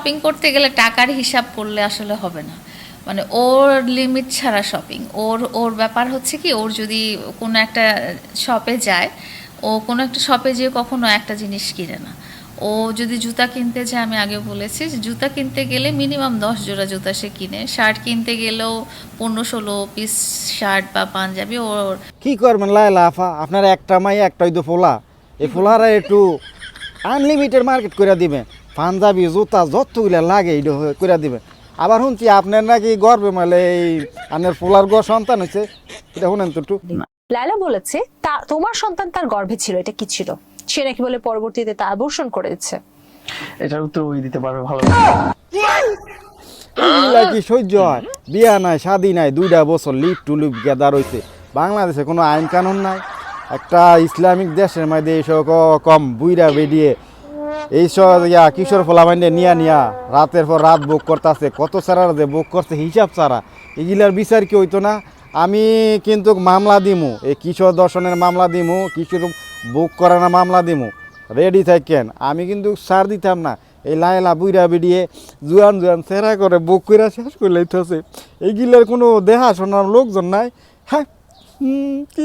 Shopping করতে গেলে টাকার হিসাব করলে আসলে হবে না। মানে ওর লিমিট ছাড়া শপিং ওর ওর ব্যাপার হচ্ছে কি, ওর যদি কোনো একটা শপে যায়, ও কোনো একটা শপে যেয়ে কখনো একটা জিনিস কিনে না। ও যদি জুতা কিনতে যায়, আমি আগে বলেছি জুতা কিনতে গেলে মিনিমাম দশ জোড়া জুতা সে কিনে। শার্ট কিনতে গেলেও পনেরো ষোলো পিস শার্ট বা পাঞ্জাবি ওর কি করবেন আফা আপনার একটা মাই একটা হইতো ফোলা। এই ফোলারা একটু আনলিমিটেড মার্কেট করে দিবেন। পাঞ্জাবি জুতা যতগুলা লাগে করে দিবেন আবার শুনছি আপনার নাকি গর্বে মালে এই আপনার ফোলার গড় সন্তান হয়েছে এটা শুনেন তো লায়লা বলেছে তা তোমার সন্তান তার গর্ভে ছিল এটা কি ছিল? সে নাকি বলে পরবর্তীতে তা আবর্ষণ করে দিচ্ছে এটার উত্তর ওই দিতে পারবে ভালো। এগুলা কি সহ্য হয়? বিয়া নাই শাদি নাই দুইটা বছর লিপ টু লিপ গেদার হয়েছে বাংলাদেশে কোনো আইন কানুন নাই। একটা ইসলামিক দেশের মধ্যে ক- কম বুইরা বেরিয়ে এইসব ইয়া, কিশোর ফলামাইন্ডে নিয়া নিয়া রাতের পর রাত বুক করতেছে। কত সারা যে বুক করছে? হিসাব ছাড়া। এগুলার বিচার কি হইতো না? আমি কিন্তু মামলা দিমু। এই কিশোর দর্শনের মামলা দিমু, কিশোর বুক করানো মামলা দিমু। রেডি থাকেন। আমি কিন্তু সার দিতাম না। এই লাইলা বুইরা বিড়িয়ে জুয়ান জুয়ান সেরা করে বুক করে শেষ করে লইতেছে। এইগুলার কোনো দেখাশোনার লোকজন নাই। হ্যাঁ? কি